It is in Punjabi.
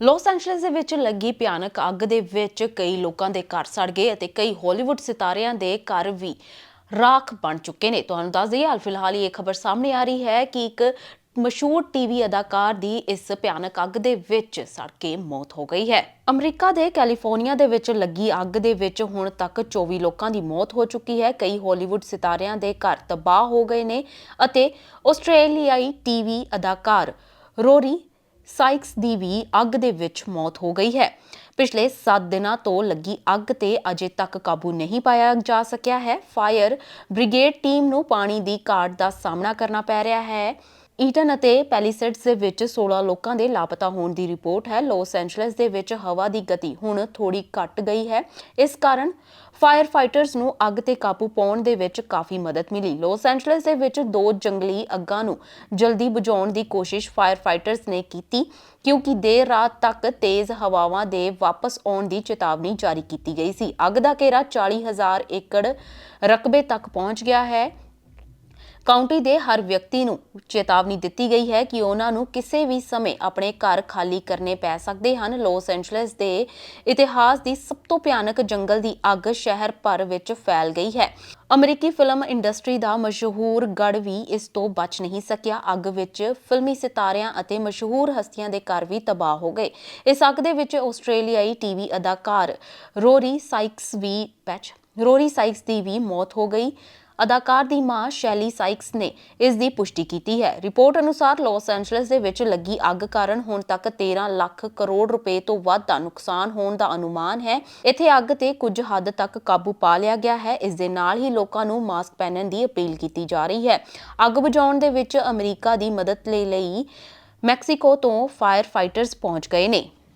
ਲਾਸ ਐਂਜਲਸ ਦੇ ਵਿੱਚ ਲੱਗੀ ਭਿਆਨਕ ਅੱਗ ਦੇ ਵਿੱਚ ਕਈ ਲੋਕਾਂ ਦੇ ਘਰ ਸੜ ਗਏ ਅਤੇ ਕਈ ਹਾਲੀਵੁੱਡ ਸਿਤਾਰਿਆਂ ਦੇ ਘਰ ਵੀ ਰਾਖ ਬਣ ਚੁੱਕੇ ਨੇ। ਤੁਹਾਨੂੰ ਦੱਸ ਦਈਏ, ਹਾਲ ਫਿਲਹਾਲ ਇਹ ਖਬਰ ਸਾਹਮਣੇ ਆ ਰਹੀ ਹੈ ਕਿ ਇੱਕ ਮਸ਼ਹੂਰ ਟੀਵੀ ਅਦਾਕਾਰ ਦੀ ਇਸ ਭਿਆਨਕ ਅੱਗ ਦੇ ਵਿੱਚ ਸੜ ਕੇ ਮੌਤ ਹੋ ਗਈ ਹੈ। ਅਮਰੀਕਾ ਦੇ ਕੈਲੀਫੋਰਨੀਆ ਦੇ ਵਿੱਚ ਲੱਗੀ ਅੱਗ ਦੇ ਵਿੱਚ ਹੁਣ ਤੱਕ 24 ਲੋਕਾਂ ਦੀ ਮੌਤ ਹੋ ਚੁੱਕੀ ਹੈ। ਕਈ ਹਾਲੀਵੁੱਡ ਸਿਤਾਰਿਆਂ ਦੇ ਘਰ ਤਬਾਹ ਹੋ ਗਏ ਨੇ ਅਤੇ ਆਸਟ੍ਰੇਲੀਆਈ ਟੀਵੀ ਅਦਾਕਾਰ ਰੋਰੀ ਸਾਈਕਸ ਦੀ ਵੀ ਅੱਗ ਦੇ ਵਿੱਚ ਮੌਤ ਹੋ ਗਈ ਹੈ। ਪਿਛਲੇ 7 ਦਿਨਾਂ ਤੋਂ ਲੱਗੀ ਅੱਗ ਤੇ ਅਜੇ ਤੱਕ ਕਾਬੂ ਨਹੀਂ ਪਾਇਆ ਜਾ ਸਕਿਆ ਹੈ। ਫਾਇਰ ਬ੍ਰਿਗੇਡ ਟੀਮ ਨੂੰ ਪਾਣੀ ਦੀ ਘਾਟ ਦਾ ਸਾਹਮਣਾ ਕਰਨਾ ਪੈ ਰਿਹਾ ਹੈ। ਈਟਨ ਅਤੇ ਪੈਲੀਸੇਡਸ ਦੇ ਵਿੱਚ 16 ਲੋਕਾਂ ਦੇ ਲਾਪਤਾ ਹੋਣ ਦੀ ਰਿਪੋਰਟ ਹੈ। ਲਾਸ ਐਂਜਲਸ ਦੇ ਵਿੱਚ ਹਵਾ ਦੀ ਗਤੀ ਹੁਣ ਥੋੜੀ ਘਟ ਗਈ ਹੈ। ਇਸ ਕਾਰਨ ਫਾਇਰ ਫਾਈਟਰਸ ਨੂੰ ਅੱਗ ਤੇ ਕਾਬੂ ਪਾਉਣ ਦੇ ਵਿੱਚ ਕਾਫੀ ਮਦਦ ਮਿਲੀ। ਲਾਸ ਐਂਜਲਸ ਦੇ ਵਿੱਚ ਦੋ ਜੰਗਲੀ ਅੱਗਾਂ ਨੂੰ ਜਲਦੀ ਬੁਝਾਉਣ ਦੀ ਕੋਸ਼ਿਸ਼ ਫਾਇਰ ਫਾਈਟਰਸ ਨੇ ਕੀਤੀ, ਕਿਉਂਕਿ ਦੇਰ ਰਾਤ ਤੱਕ ਤੇਜ਼ ਹਵਾਵਾਂ ਦੇ ਵਾਪਸ ਆਉਣ ਦੀ ਚੇਤਾਵਨੀ ਜਾਰੀ ਕੀਤੀ ਗਈ ਸੀ। ਅੱਗ ਦਾ ਘੇਰਾ 40000 ਏਕੜ ਰਕਬੇ ਤੱਕ ਪਹੁੰਚ ਗਿਆ ਹੈ। ਕਾਉਂਟੀ ਦੇ ਹਰ ਵਿਅਕਤੀ ਨੂੰ ਚੇਤਾਵਨੀ ਦਿੱਤੀ ਗਈ ਹੈ ਕਿ ਉਹਨਾਂ ਨੂੰ ਕਿਸੇ ਵੀ ਸਮੇਂ ਆਪਣੇ ਘਰ ਖਾਲੀ ਕਰਨੇ ਪੈ ਸਕਦੇ ਹਨ। ਲਾਸ ਐਂਜਲਸ ਦੇ ਇਤਿਹਾਸ ਦੀ ਸਭ ਤੋਂ ਭਿਆਨਕ ਜੰਗਲ ਦੀ ਅੱਗ ਸ਼ਹਿਰ ਭਰ ਵਿੱਚ ਫੈਲ ਗਈ ਹੈ। ਅਮਰੀਕੀ ਫਿਲਮ ਇੰਡਸਟਰੀ ਦਾ ਮਸ਼ਹੂਰ ਗੜ ਵੀ ਇਸ ਤੋਂ ਬਚ ਨਹੀਂ ਸਕਿਆ। ਅੱਗ ਵਿੱਚ ਫਿਲਮੀ ਸਿਤਾਰਿਆਂ ਅਤੇ ਮਸ਼ਹੂਰ ਹਸਤੀਆਂ ਦੇ ਘਰ ਵੀ ਤਬਾਹ ਹੋ ਗਏ। ਇਸ ਅੱਗ ਦੇ ਵਿੱਚ ਆਸਟ੍ਰੇਲੀਆਈ ਟੀਵੀ ਅਦਾਕਾਰ ਰੋਰੀ ਸਾਈਕਸ ਵੀ ਪੈਚ ਰੋਰੀ ਸਾਈਕਸ ਦੀ ਵੀ ਮੌਤ ਹੋ ਗਈ। ਅਦਾਕਾਰ ਦੀ ਮਾਂ ਸ਼ੈਲੀ ਸਾਈਕਸ ਨੇ ਇਸ ਦੀ ਪੁਸ਼ਟੀ ਕੀਤੀ ਹੈ। ਰਿਪੋਰਟ ਅਨੁਸਾਰ ਲਾਸ ਐਂਜਲਸ ਦੇ ਵਿੱਚ ਲੱਗੀ ਅੱਗ ਕਾਰਨ ਹੁਣ ਤੱਕ 13 ਲੱਖ ਕਰੋੜ ਰੁਪਏ ਤੋਂ ਵੱਧ ਦਾ ਨੁਕਸਾਨ ਹੋਣ ਦਾ ਅਨੁਮਾਨ ਹੈ। ਇੱਥੇ ਅੱਗ ਤੇ ਕੁਝ ਹੱਦ ਤੱਕ ਕਾਬੂ ਪਾ ਲਿਆ ਗਿਆ ਹੈ। ਇਸ ਦੇ ਨਾਲ ਹੀ ਲੋਕਾਂ ਨੂੰ ਮਾਸਕ ਪਹਿਨਣ ਦੀ ਅਪੀਲ ਕੀਤੀ ਜਾ ਰਹੀ ਹੈ। ਅੱਗ ਬੁਝਾਉਣ ਦੇ ਵਿੱਚ ਅਮਰੀਕਾ ਦੀ ਮਦਦ ਲਈ ਲਈ ਮੈਕਸੀਕੋ ਤੋਂ ਫਾਇਰ ਫਾਈਟਰਸ ਪਹੁੰਚ ਗਏ ਨੇ।